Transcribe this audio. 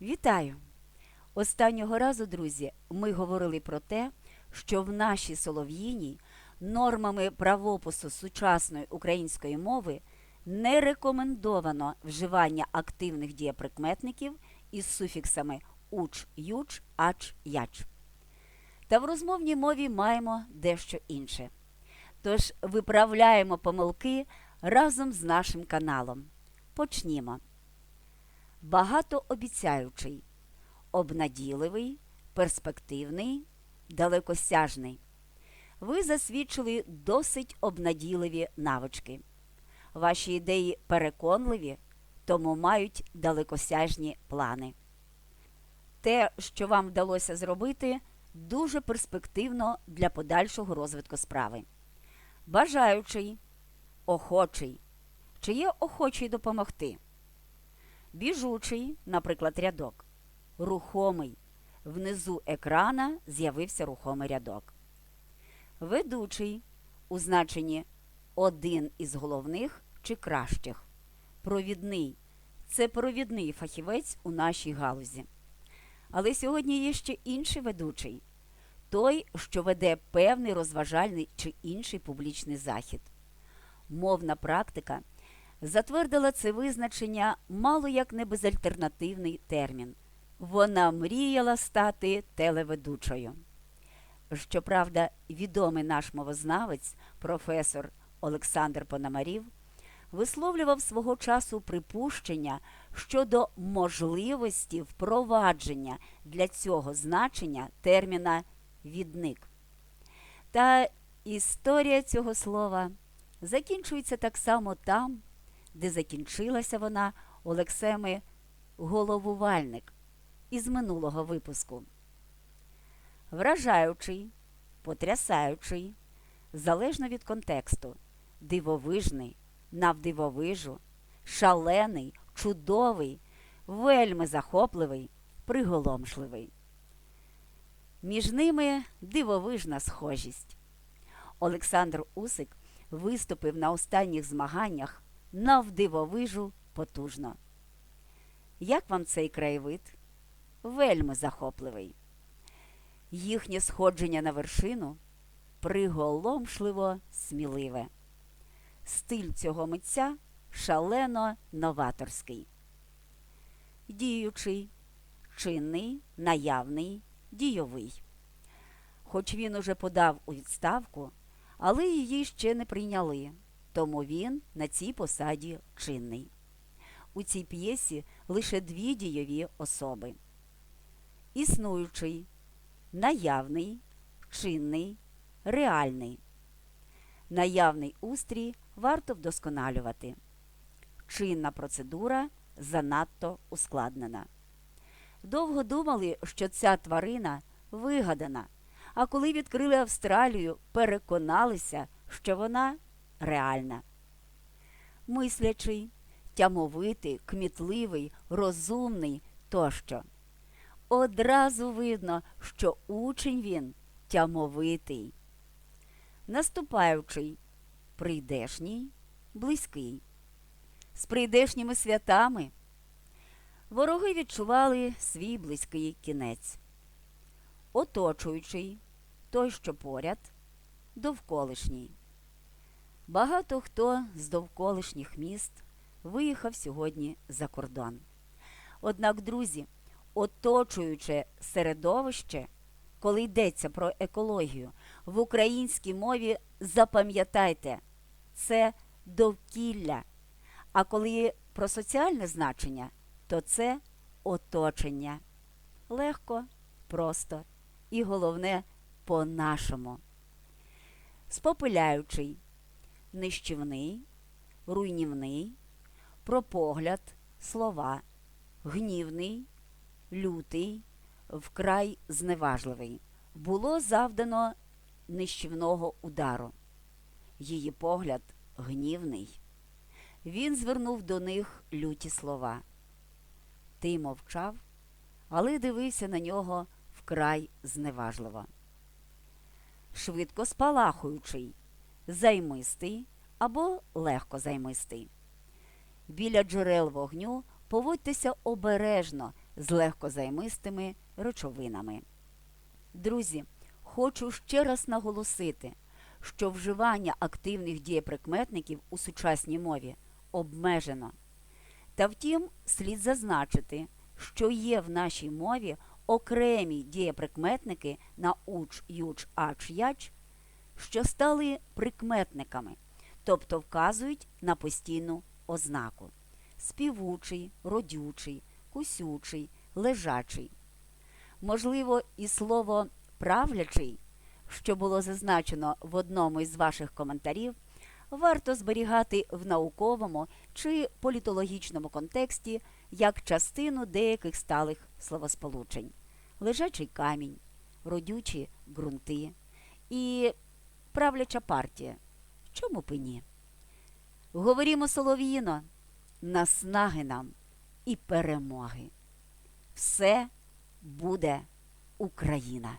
Вітаю! Останнього разу, друзі, ми говорили про те, що в нашій Солов'їній нормами правопису сучасної української мови не рекомендовано вживання активних дієприкметників із суфіксами уч, юч, ач, яч. Та в розмовній мові маємо дещо інше. Тож виправляємо помилки разом з нашим каналом. Почнімо. Багатообіцяючий, обнадійливий, перспективний, далекосяжний. Ви засвідчили досить обнадійливі навички. Ваші ідеї переконливі, тому мають далекосяжні плани. Те, що вам вдалося зробити, дуже перспективно для подальшого розвитку справи. Бажаючий, охочий. Чи є охочий допомогти? Біжучий, наприклад, рядок. Рухомий. Внизу екрана з'явився рухомий рядок. Ведучий у значенні один із головних чи кращих. Провідний це провідний фахівець у нашій галузі. Але сьогодні є ще інший ведучий той, що веде певний розважальний чи інший публічний захід. Мовна практика затвердила це визначення мало як не безальтернативний термін. Вона мріяла стати телеведучою. Щоправда, відомий наш мовознавець, професор Олександр Пономарів, висловлював свого часу припущення щодо можливості впровадження для цього значення терміна відник. Та історія цього слова закінчується так само там, де закінчилася вона Олексеми Головувальник із минулого випуску. Вражаючий, потрясаючий, залежно від контексту, дивовижний, навдивовижу, шалений, чудовий, вельми захопливий, приголомшливий. Між ними дивовижна схожість. Олександр Усик виступив на останніх змаганнях навдивовижу потужно. Як вам цей краєвид? Вельми захопливий. Їхнє сходження на вершину приголомшливо сміливе. Стиль цього митця шалено новаторський. Діючий, чинний, наявний, дійовий. Хоч він уже подав у відставку, але її ще не прийняли, тому він на цій посаді чинний. У цій п'єсі лише дві дійові особи. Існуючий, наявний, чинний, реальний. Наявний устрій варто вдосконалювати. Чинна процедура занадто ускладнена. Довго думали, що ця тварина вигадана, а коли відкрили Австралію, переконалися, що вона реальна. Мислячий, тямовитий, кмітливий, розумний тощо. Одразу видно, що учень він тямовитий. Наступаючий, прийдешній, близький. З прийдешніми святами вороги відчували свій близький кінець. Оточуючий, той, що поряд, довколишній. Багато хто з довколишніх міст виїхав сьогодні за кордон. Однак, друзі, оточуюче середовище, коли йдеться про екологію, в українській мові запам'ятайте, це довкілля. А коли про соціальне значення, то це оточення. Легко, просто і головне по-нашому. Спопиляючий, нищівний, руйнівний, про погляд, слова, гнівний, лютий, вкрай зневажливий. Було завдано нищівного удару. Її погляд гнівний. Він звернув до них люті слова. Ти мовчав, але дивився на нього вкрай зневажливо. Швидко спалахуючий, займистий або легко займистий. Біля джерел вогню поводьтеся обережно, з легкозаймистими речовинами. Друзі, хочу ще раз наголосити, що вживання активних дієприкметників у сучасній мові обмежено. Та втім, слід зазначити, що є в нашій мові окремі дієприкметники на уч, юч, ач, яч, що стали прикметниками, тобто вказують на постійну ознаку. Співучий, родючий, кусючий, лежачий. Можливо, і слово правлячий, що було зазначено в одному із ваших коментарів, варто зберігати в науковому чи політологічному контексті як частину деяких сталих словосполучень: лежачий камінь, родючі ґрунти. І правляча партія. Чому б і ні? Говорімо солов'їно, наснаги нам і перемоги. Все буде Україна!